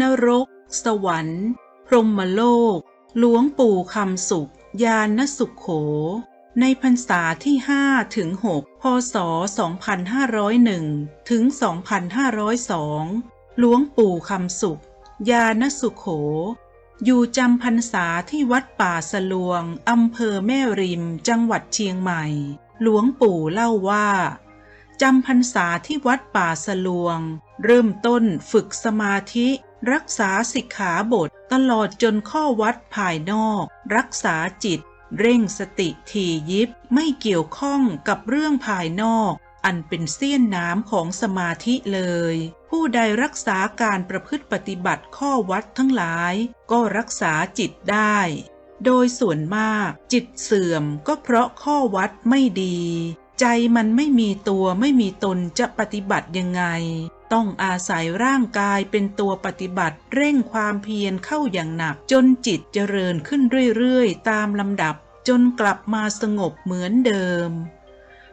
นรก สวรรค์ พรหมโลก หลวงปู่คำสุข ยานสุขโข ในพรรษาที่5ถึง6พศ 2501 ถึง 2502 หลวงปู่คำสุข ยานสุขโข อยู่จำพรรษาที่วัดป่าสลวงอำเภอแม่ริม จังหวัดเชียงใหม่ หลวงปู่เล่าว่าจำพรรษาที่วัดป่าสลวง เริ่มต้นฝึกสมาธิ รักษาสิกขาบทตลอดจนข้อวัดภายนอก รักษาจิต เร่งสติทียิบไม่เกี่ยวข้องกับเรื่องภายนอก อันเป็นเสี้ยนน้ำของสมาธิเลย ผู้ใดรักษาการประพฤติปฏิบัติข้อวัดทั้งหลาย ก็รักษาจิตได้ โดยส่วนมากจิตเสื่อมก็เพราะข้อวัดไม่ดี ใจมันไม่มีตัวไม่มีตนจะปฏิบัติยังไง ต้องอาศัยร่างกายเป็นตัวปฏิบัติเร่งความเพียรเข้าอย่างหนัก จนจิตเจริญขึ้นเรื่อยๆ ตามลำดับจนกลับมาสงบเหมือนเดิม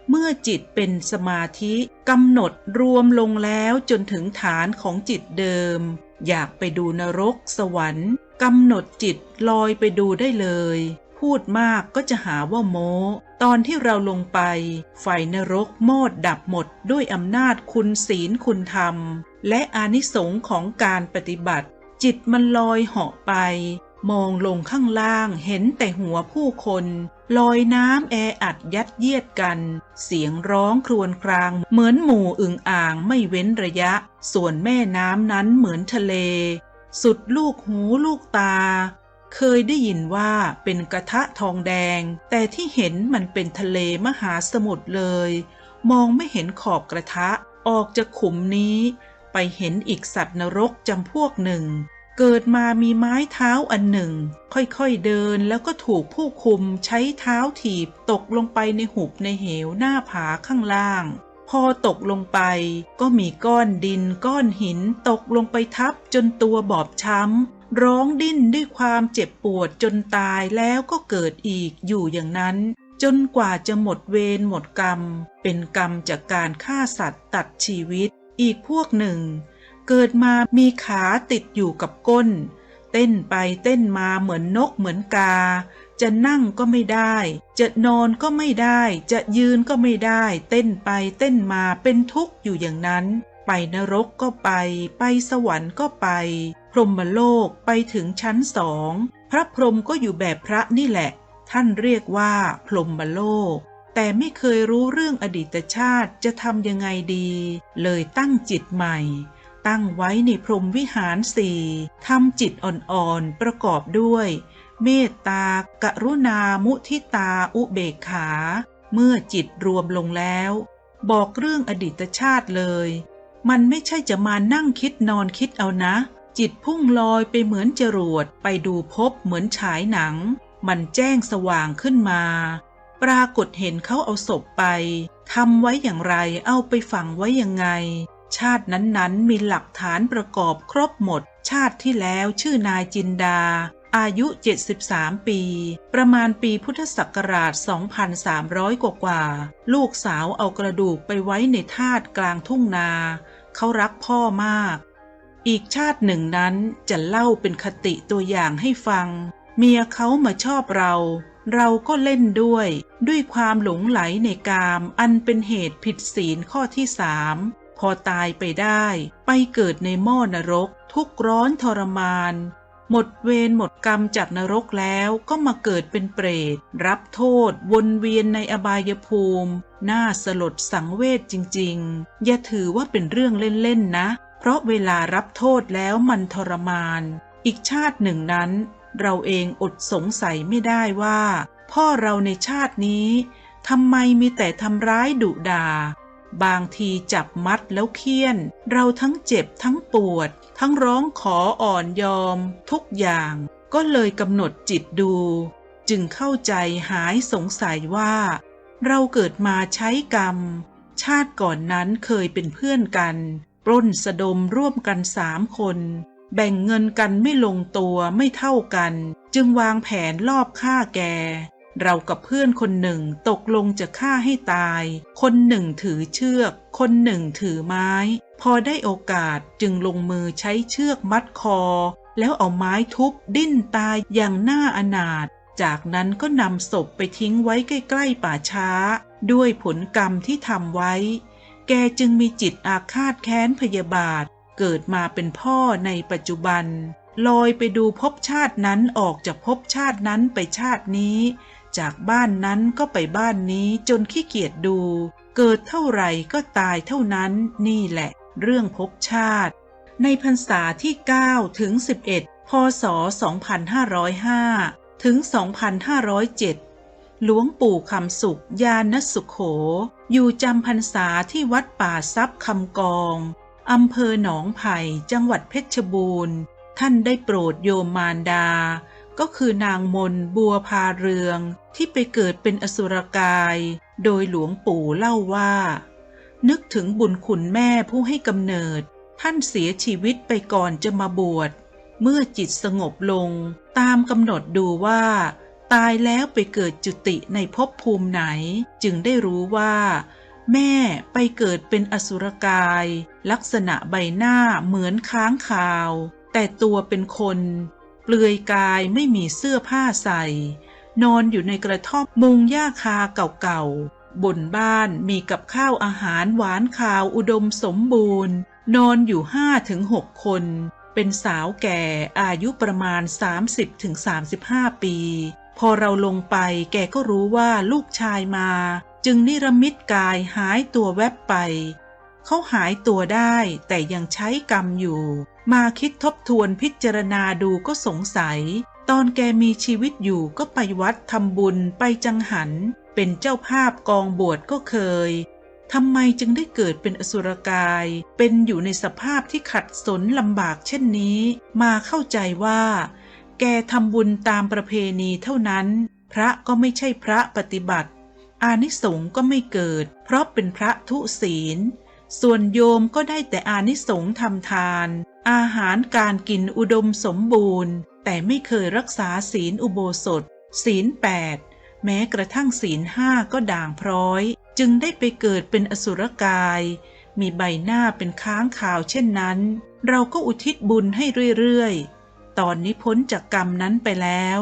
เมื่อจิตเป็นสมาธิกำหนดรวมลงแล้วจนถึงฐานของจิตเดิม อยากไปดูนรกสวรรค์กำหนดจิตลอยไปดูได้เลย พูดมากก็จะหาว่าโม ตอนที่เราลงไป ไฟนรกโมดดับหมดด้วยอำนาจคุณศีลคุณธรรม และอานิสงค์ของการปฏิบัติ จิตมันลอยเหาะไป มองลงข้างล่างเห็นแต่หัวผู้คนลอยน้ำแออัดยัดเยียดกัน เสียงร้องครวญครางเหมือนหมู่อึ่งอ่างไม่เว้นระยะ ส่วนแม่น้ำนั้นเหมือนทะเล สุดลูกหูลูกตา เคยได้ยินว่าเป็นกระทะทองแดง แต่ที่เห็นมันเป็นทะเลมหาสมุทรเลย มองไม่เห็นขอบกระทะออกจากขุมนี้ ไปเห็นอีกสัตว์นรกจำพวกหนึ่ง เกิดมามีไม้เท้าอันหนึ่ง ค่อยๆเดินแล้วก็ถูกผู้คุมใช้เท้าถีบตกลงไปในหุบในเหวหน้าผาข้างล่าง พอตกลงไปก็มีก้อนดินก้อนหินตกลงไปทับจนตัวบอบช้ำ ร้องดิ้นด้วยความเจ็บปวดจนตายแล้วก็เกิดอีกอยู่อย่างนั้น จนกว่าจะหมดเวรหมดกรรม เป็นกรรมจากการฆ่าสัตว์ตัดชีวิต อีกพวกหนึ่ง เกิดมามีขาติดอยู่กับก้น เต้นไปเต้นมาเหมือนนกเหมือนกา จะนั่งก็ไม่ได้ จะนอนก็ไม่ได้ จะยืนก็ไม่ได้ เต้นไปเต้นมาเป็นทุกข์อยู่อย่างนั้น ไปนรกก็ไป ไปสวรรค์ก็ไป พรหมโลกไปถึงชั้นสอง พระพรหมก็อยู่แบบพระนี่แหละ ท่านเรียกว่า พรหมโลก แต่ไม่เคยรู้เรื่องอดีตชาติจะทำยังไงดี เลยตั้งจิตใหม่ ตั้งไว้ในพรหมวิหารสี่ทำจิตอ่อนๆ ประกอบด้วย เมตตากรุณามุทิตาอุเบกขา เมื่อจิตรวมลงแล้ว บอกเรื่องอดีตชาติเลย มันไม่ใช่จะมานั่งคิดนอนคิดเอานะ จิตพุ่งลอยไปเหมือนจรวดไปดูพบเหมือนฉายหนัง มันแจ้งสว่างขึ้นมา ปรากฏเห็นเขาเอาศพไปทำไว้อย่างไรเอาไปฝังไว้ยังไง ชาตินั้นๆมีหลักฐานประกอบครบหมด ชาติที่แล้วชื่อนายจินดา อายุ 73 ปี ประมาณปีพุทธศักราช 2,300 กว่ากว่า ลูกสาวเอากระดูกไปไว้ในธาตุกลางทุ่งนา เขารักพ่อมาก อีกชาติหนึ่งนั้นจะเล่าเป็นคติตัวอย่างให้ฟัง เมียเขามาชอบเรา เราก็เล่นด้วย ด้วยความหลงไหลในกามอันเป็นเหตุผิดศีลข้อที่สามพอตายไปได้ ไปเกิดในหม้อนรก ทุกข์ร้อนทรมาน หมดเวรหมดกรรมจากนรกแล้วก็มาเกิดเป็นเปรต รับโทษ วนเวียนในอบายภูมิ น่าสลดสังเวชจริง ๆ อย่าถือว่าเป็นเรื่องเล่น ๆ นะ เพราะเวลารับโทษแล้วมันทรมาน อีกชาติหนึ่งนั้น เราเองอดสงสัยไม่ได้ว่า พ่อเราในชาตินี้ทำไมมีแต่ทำร้ายดุดา บางทีจับมัดแล้วเคี่ยน เราทั้งเจ็บทั้งปวด ทั้งร้องขออ่อนยอม ทุกอย่าง ก็เลยกำหนดจิตดู จึงเข้าใจหายสงสัยว่า เราเกิดมาใช้กรรม ชาติก่อนนั้นเคยเป็นเพื่อนกัน ปล้นสะดมร่วมกันสามคน แบ่งเงินกันไม่ลงตัวไม่เท่ากัน จึงวางแผนลอบฆ่าแก เรากับเพื่อนคนหนึ่งตกลงจะฆ่าให้ตาย คนหนึ่งถือเชือก คนหนึ่งถือไม้ พอได้โอกาสจึงลงมือใช้เชือกมัดคอ แล้วเอาไม้ทุบดิ้นตายอย่างน่าอนาถจากนั้นก็นำศพไปทิ้งไว้ใกล้ๆป่าช้า ด้วยผลกรรมที่ทำไว้ แกจึงมีจิตอาฆาตแค้นพยาบาท เกิดมาเป็นพ่อในปัจจุบัน ลอยไปดูภพชาตินั้นออกจากภพชาตินั้นไปชาตินี้ จากบ้านนั้นก็ไปบ้านนี้จนขี้เกียจดู เกิดเท่าไหร่ก็ตายเท่านั้นนี่แหละ เรื่องภพชาติ ในพรรษาที่ 9 ถึง 11 พศ 2505 ถึง 2507 หลวงปู่คำสุขยานสุขโข อยู่จำพรรษาที่วัดป่าทรัพย์คำกองอำเภอหนองไผ่จังหวัดเพชรบูรณ์ ท่านได้โปรดโยมมารดา ก็คือนางมนบัวพาเรืองที่ไปเกิดเป็นอสุรกาย โดยหลวงปู่เล่าว่า นึกถึงบุญคุณแม่ผู้ให้กำเนิด ท่านเสียชีวิตไปก่อนจะมาบวช เมื่อจิตสงบลง ตามกำหนดดูว่า ตายแล้วไปเกิดจุติในภพภูมิไหน จึงได้รู้ว่า แม่ไปเกิดเป็นอสุรกาย ลักษณะใบหน้าเหมือนค้างคาว แต่ตัวเป็นคน เปลือยกายไม่มีเสื้อผ้าใส่ นอนอยู่ในกระท่อมมุงหญ้าคาเก่าๆ บนบ้านมีกับข้าวอาหารหวานขาวอุดมสมบูรณ์ นอนอยู่ห้าถึงหกคนเป็นสาวแก่อายุประมาณ 30ถึง35 ปีพอเราลงไปแกก็รู้ว่าลูกชายมา จึงนิรมิตกายหายตัวแวบไป เขาหายตัวได้แต่ยังใช้กรรมอยู่ มาคิดทบทวนพิจารณาดูก็สงสัย ตอนแกมีชีวิตอยู่ก็ไปวัดทำบุญไปจังหัน เป็นเจ้าภาพกองบวชก็เคยทำไมจึงได้เกิดเป็นอสุรกาย เป็นอยู่ในสภาพที่ขัดสนลำบากเช่นนี้ มาเข้าใจว่า แกทำบุญตามประเพณีเท่านั้น พระก็ไม่ใช่พระปฏิบัติ อานิสงส์ก็ไม่เกิด เพราะเป็นพระทุศีล ส่วนโยมก็ได้แต่อานิสงส์ทำทาน อาหารการกินอุดมสมบูรณ์ แต่ไม่เคยรักษาศีลอุโบสถ ศีลแปดแม้กระทั่งศีลห้าก็ด่างพร้อย จึงได้ไปเกิดเป็นอสุรกาย มีใบหน้าเป็นค้างคาวเช่นนั้น เราก็อุทิศบุญให้เรื่อยๆ ตอนนี้พ้นจากกรรมนั้นไปแล้ว